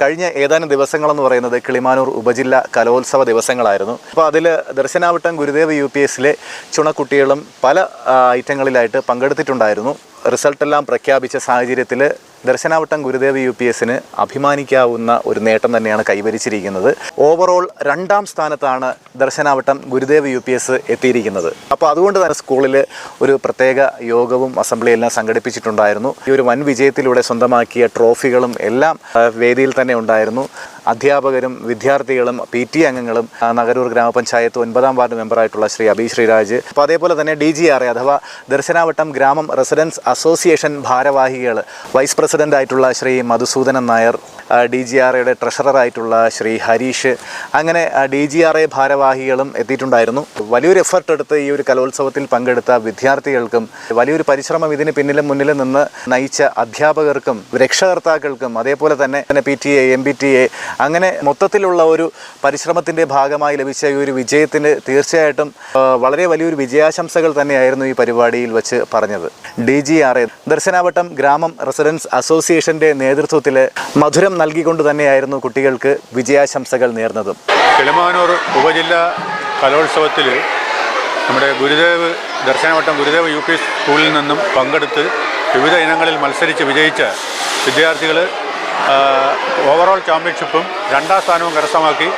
കഴിഞ്ഞ ഏതാനും ദിവസങ്ങളെന്ന് പറയുന്നത് കിളിമാനൂർ ഉപജില്ല കലോത്സവ ദിവസങ്ങളായിരുന്നു. അപ്പോൾ അതിൽ ദർശനാവട്ടം ഗുരുദേവ് യു പി എസിലെ ചുണക്കുട്ടികളും പല ഐറ്റങ്ങളിലായിട്ട് പങ്കെടുത്തിട്ടുണ്ടായിരുന്നു. റിസൾട്ടെല്ലാം പ്രഖ്യാപിച്ച സാഹചര്യത്തിൽ ദർശനാവട്ടം ഗുരുദേവ് യു പി എസിന് അഭിമാനിക്കാവുന്ന ഒരു നേട്ടം തന്നെയാണ് കൈവരിച്ചിരിക്കുന്നത്. ഓവറോൾ രണ്ടാം സ്ഥാനത്താണ് Darshanavattam Gurudev U P S എത്തിയിരിക്കുന്നത്. അപ്പോൾ അതുകൊണ്ട് തന്നെ സ്കൂളിൽ ഒരു പ്രത്യേക യോഗവും അസംബ്ലി എല്ലാം സംഘടിപ്പിച്ചിട്ടുണ്ടായിരുന്നു. ഈ ഒരു വൻ വിജയത്തിലൂടെ സ്വന്തമാക്കിയ ട്രോഫികളും എല്ലാം വേദിയിൽ തന്നെ ഉണ്ടായിരുന്നു. അധ്യാപകരും വിദ്യാർത്ഥികളും പി ടി അംഗങ്ങളും നഗരൂർ ഗ്രാമപഞ്ചായത്ത് ഒൻപതാം വാർഡ് മെമ്പറായിട്ടുള്ള ശ്രീ അബി ശ്രീരാജ്. അപ്പോൾ അതേപോലെ തന്നെ ഡി ജി ആർ അഥവാ ദർശനാവട്ടം ഗ്രാമം റെസിഡൻസ് അസോസിയേഷൻ ഭാരവാഹികൾ വൈസ് പ്രസിഡന്റ് ആയിട്ടുള്ള Shri Madhusoodanan Nair D G R എയുടെ ട്രഷററായിട്ടുള്ള ശ്രീ ഹരീഷ് അങ്ങനെ ഡി ജി ആർ എ ഭാരവാഹികളും എത്തിയിട്ടുണ്ടായിരുന്നു. വലിയൊരു എഫർട്ട് എടുത്ത് ഈ ഒരു കലോത്സവത്തിൽ പങ്കെടുത്ത വിദ്യാർത്ഥികൾക്കും വലിയൊരു പരിശ്രമം ഇതിന് പിന്നിലും മുന്നിലും നിന്ന് നയിച്ച അധ്യാപകർക്കും രക്ഷകർത്താക്കൾക്കും അതേപോലെ തന്നെ P T A M P T A അങ്ങനെ മൊത്തത്തിലുള്ള ഒരു പരിശ്രമത്തിന്റെ ഭാഗമായി ലഭിച്ച ഈ ഒരു വിജയത്തിന് തീർച്ചയായിട്ടും വളരെ വലിയൊരു വിജയാശംസകൾ തന്നെയായിരുന്നു ഈ പരിപാടിയിൽ വെച്ച് പറഞ്ഞത്. D G R A Darshanavattam ഗ്രാമം റെസിഡൻസ് അസോസിയേഷന്റെ നേതൃത്വത്തിൽ മധുരം നൽകിക്കൊണ്ട് തന്നെയായിരുന്നു കുട്ടികൾക്ക് വിജയാശംസകൾ നേർന്നതും. കിളിമാനൂർ ഉപജില്ല കലോത്സവത്തിൽ നമ്മുടെ ഗുരുദേവ് ദർശനവട്ടം ഗുരുദേവ് യു പി സ്കൂളിൽ നിന്നും പങ്കെടുത്ത് വിവിധ ഇനങ്ങളിൽ മത്സരിച്ച് വിജയിച്ച വിദ്യാർത്ഥികൾ ഓവറോൾ ചാമ്പ്യൻഷിപ്പും രണ്ടാം സ്ഥാനവും കരസ്ഥമാക്കി.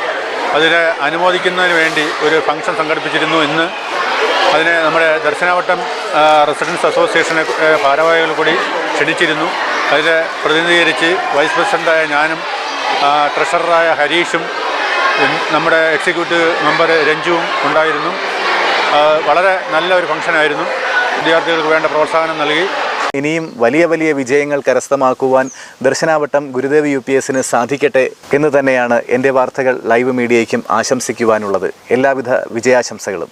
അതിനെ അനുമോദിക്കുന്നതിന് വേണ്ടി ഒരു ഫംഗ്ഷൻ സംഘടിപ്പിച്ചിരുന്നു. ഇന്ന് അതിനെ നമ്മുടെ ദർശനാവട്ടം റെസിഡൻസ് അസോസിയേഷനെ ഭാരവാഹികൾ കൂടി ക്ഷണിച്ചിരുന്നു. അതിൽ പ്രതിനിധീകരിച്ച് വൈസ് പ്രസിഡന്റായ ഞാനും ട്രഷററായ ഹരീഷും നമ്മുടെ എക്സിക്യൂട്ടീവ് മെമ്പർ രഞ്ജുവും ഉണ്ടായിരുന്നു. വളരെ നല്ല ഒരു ഫംഗ്ഷനായിരുന്നു. വിദ്യാർത്ഥികൾക്ക് വേണ്ട പ്രോത്സാഹനം നൽകി. ഇനിയും വലിയ വലിയ വിജയങ്ങൾ കരസ്ഥമാക്കുവാൻ ദർശനാവട്ടം ഗുരുദേവ് യു പി എസിന് സാധിക്കട്ടെ എന്ന് തന്നെയാണ് എന്റെ വാർത്തകൾ ലൈവ് മീഡിയയ്ക്കും ആശംസിക്കുവാനുള്ളത്. എല്ലാവിധ വിജയാശംസകളും.